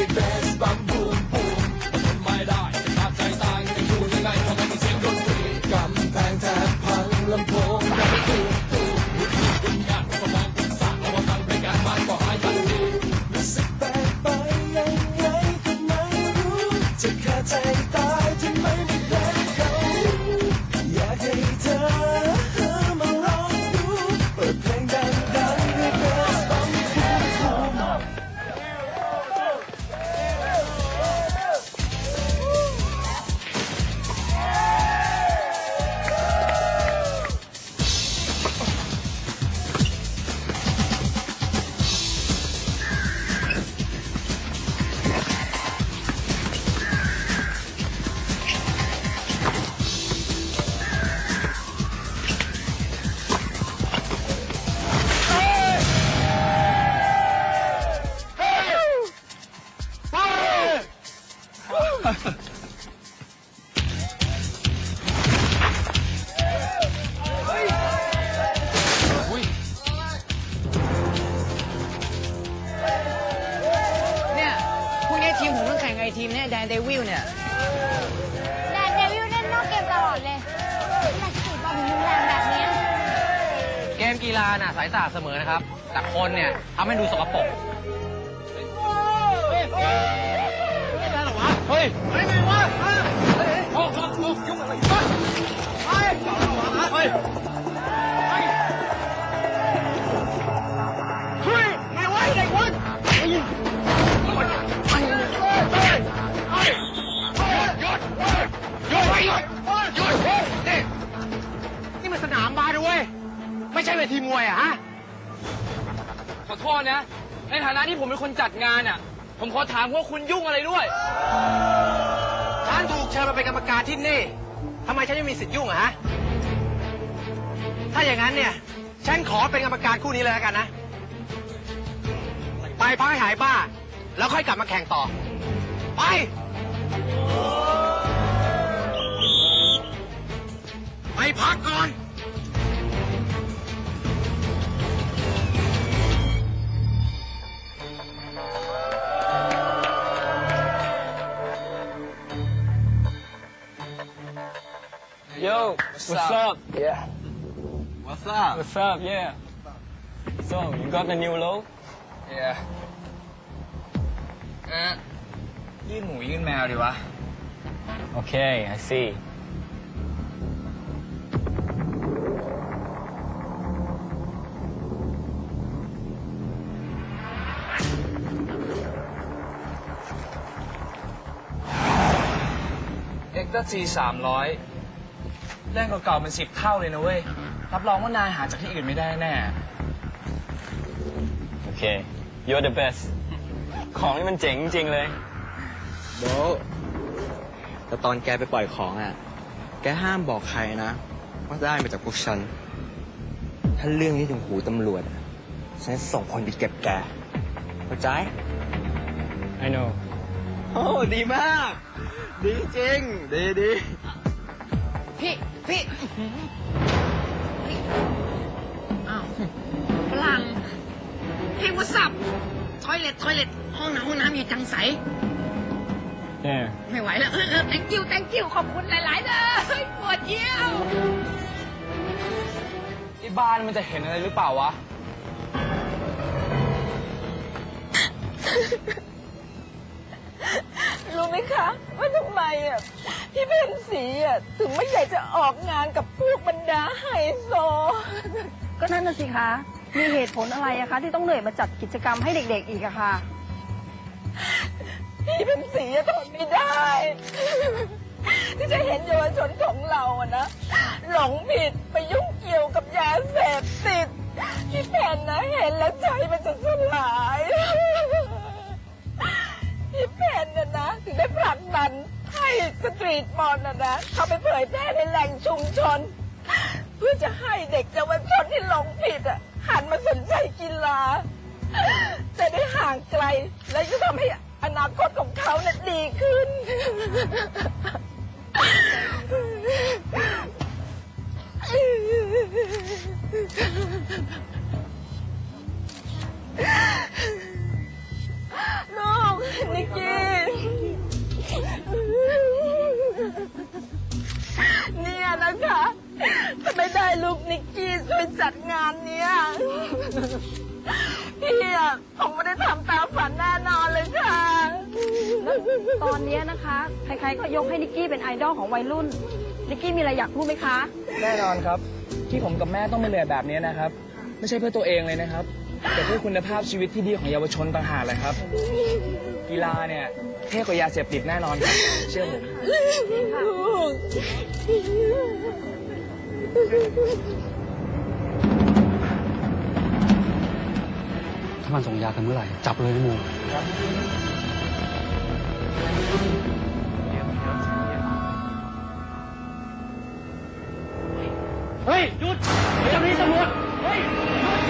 ให้เบสบัมบูมบูมไม่ได้ขาดใจตายจะอยู่ยังไงทำไมมีเสียงดนตรีกำแพงแทบพังลำโพงดังตูมตูมวิญญาณของมองคุณสาเอามาฟังเพลงการบ้านก็หายทันทีรู้สึกแปลกไปยังไงก็ไม่รู้จะขาดใจตายทำไม ทีมผมต้องแข่งกับไอ้ทีมเนี่ยแดนเดวิลเนี่ยแดนเดวิลเล่นนอกเกมตลอดเลยอยากจะตีบอลรุนแรงแบบเนี้ยเกมกีฬาน่ะสายสะอาดเสมอนะครับ แต่คนเนี่ยทำให้ดูสกปรกเฮ้ยไม่ไงวะโนี่มันสนามบาสด้วยไม่ใช่เวทีมวยอะฮะ ขอโทษนะ ในฐานะที่ผมเป็นคนจัดงานอะ ผมขอถามว่าคุณยุ่งอะไรด้วย ฉันถูกเชิญมาเป็นกรรมการที่นี่ทำไมฉันไม่มีสิทธิ์ยุ่งอะฮะ ถ้าอย่างนั้นเนี่ย ฉันขอเป็นกรรมการคู่นี้เลยแล้วกันนะ ไปพักให้หายบ้า แล้วค่อยกลับมาแข่งต่อ ไป ไปพักก่อน Yo, what's, what's up? up? Yeah. What's up? What's up? Yeah. So you got the new low? Yeah. อะยื่นหมูยื่นแมวดีวะ Okay, I see. X ก็ G 300 เรื่องเก่าๆเป็นสิบเท่าเลยนะเว้ย รับรองว่านายหาจากที่อื่นไม่ได้แน่ โอเค you're the best ของนี่มันเจ๋งจริงเลย โบแต่ตอนแกไปปล่อยของอะ แกห้ามบอกใครนะ ว่าได้มาจากพวกฉัน ถ้าเรื่องนี้ถึงหูตำรวจอะฉันส่งคนไปเก็บแกเข้าใจ I know โอ้ดีมาก ดีจริง ดีดี พี่ พี่พี่อ้าวฝรั่งเฮ้ยวัสับทอยเล็ตทอยเล็ตห้องน้ำห้องน้ำอยู่จังใส Yeah ไม่ไหวแล้วเออเออ thank you thank you ขอบคุณหลาย ๆ เลยปวดเยี่ยว ไอ้บ้านมันจะเห็นอะไรหรือเปล่าวะ รู้ไหมคะว่าทำไมอะ พี่เพนสีอะถึงไม่อยากจะออกงานกับพวกบรรดาไฮโซ ก็นั่นน่ะสิคะ มีเหตุผลอะไรอะคะ ที่ต้องเหนื่อยมาจัดกิจกรรมให้เด็กๆอีกอะค่ะ พี่เพนสีอะทนไม่ได้ ที่จะเห็นเยาวชนของเราอะนะหลงผิดไปยุ่งเกี่ยวกับยาเสพติดพี่เพนนะเห็นแล้วใจ สตรีทบอลน่ะนะเขาไปเผยแพร่ในแหล่งชุมชน เพื่อจะให้เด็กเยาวชนที่หลงผิดอะหันมาสนใจกีฬาจะได้ห่างไกล และจะทำให้อนาคตของเขาน่ะดีขึ้นลู ลูกนิกกี้ช่วยจัดงานเนี้ยพี่อะคงไม่ได้ทำตามฝันแน่นอนเลยค่ะ ตอนนี้นะคะ ใครๆก็ยกให้นิกกี้เป็นไอดอลของวัยรุ่น นิกกี้มีอะไรอยากพูดไหมคะ แน่นอนครับ ที่ผมกับแม่ต้องมาเหนื่อยแบบนี้นะครับ ไม่ใช่เพื่อตัวเองเลยนะครับ แต่เพื่อคุณภาพชีวิตที่ดีของเยาวชนต่างหากเลยครับ กีฬาเนี่ยเท่กว่ายาเสพติดแน่นอนครับเชื่อผม ถ้ามันส่งยากันเมื่อไหร่ จับเลยนะมูเฮ้ยหยุดเจ้าหน้าที่ตำรวจเฮ้ยหยุ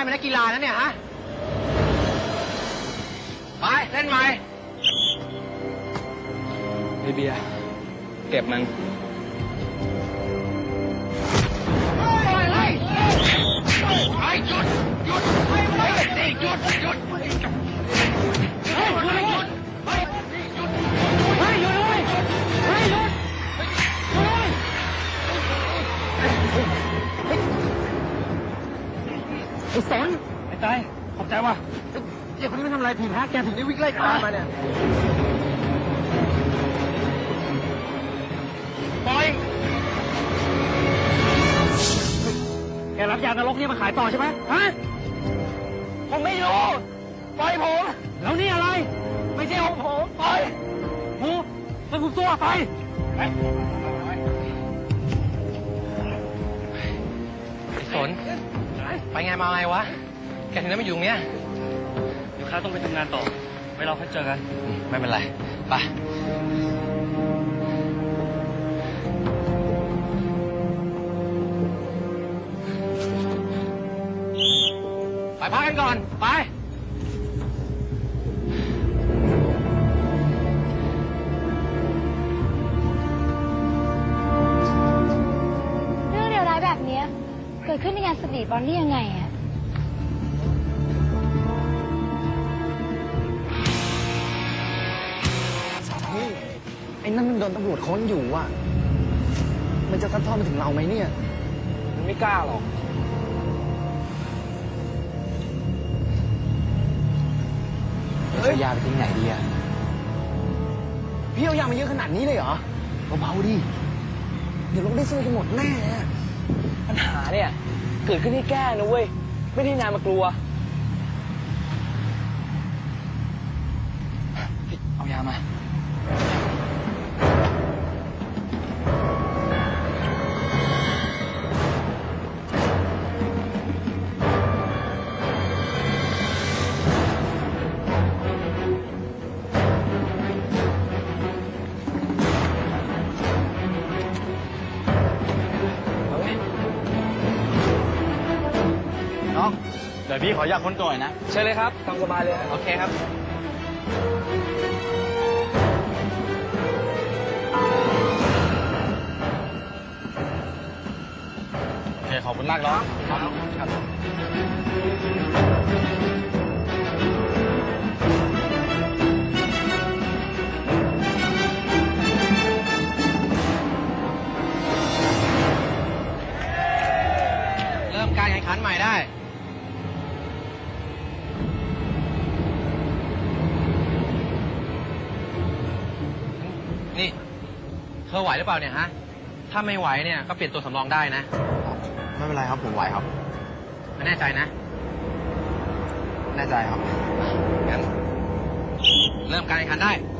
ายเป็นนักกีฬานะเนี่ยฮะ ไป เล่นใหม่พี่เบียร์เก็บมันไอ้หยุดหยุดเฮ้ยนี่หยุดหยุด ขอบใจว่ะเดี๋ยวคนนี้ไม่ทำอะไรผิดฮะแกถึงได้วิ่งไล่ตามมาเนี่ยปล่อยแกรับยานรกเนี่ยมาขายต่อใช่ไหมฮะผมไม่รู้ปล่อยผมแล้วนี่อะไร ไม่ใช่ของผมปล่อยโอ้ไปคุมตัวไปไปไอ้สนไปไงมาไงวะ แกถึงได้มาอยู่ตรงเนี้ยเดี๋ยวข้าต้องไปทำงานต่อ ไว้เราค่อยเจอกันไม่เป็นไร ไป ไปพักกันก่อน ไป เรื่องเดียวร้ายแบบเนี้ยเกิดขึ้นในงานสตรีทบอลได้ยังไงอะ นั่นมันโดนตำรวจค้นอยู่อะ มันจะซัดทอดมาถึงเราไหมเนี่ย มันไม่กล้าหรอกจะยาไปทิ้งไหนดีอะ พี่เอายามาเยอะขนาดนี้เลยเหรอ เบาๆดิ เดี๋ยวเราได้ซื้อกันหมดแน่อะปัญหาเนี่ย เกิดขึ้นที่แก้นะเว้ย ไม่ได้นายมากลัว เอายามา น้องเดี๋ยวพี่ขออยากค้นตัวหน่อยนะเชิญเลยครับตามสบายเลยโอเคครับ โอเคขอบคุณมากน้องครับ นี่ เธอไหวหรือเปล่าเนี่ยฮะ ถ้าไม่ไหวเนี่ยก็เปลี่ยนตัวสำรองได้นะ ไม่เป็นไรครับผมไหวครับ ไม่แน่ใจนะ แน่ใจครับงั้นเริ่มการแข่งขันได้ค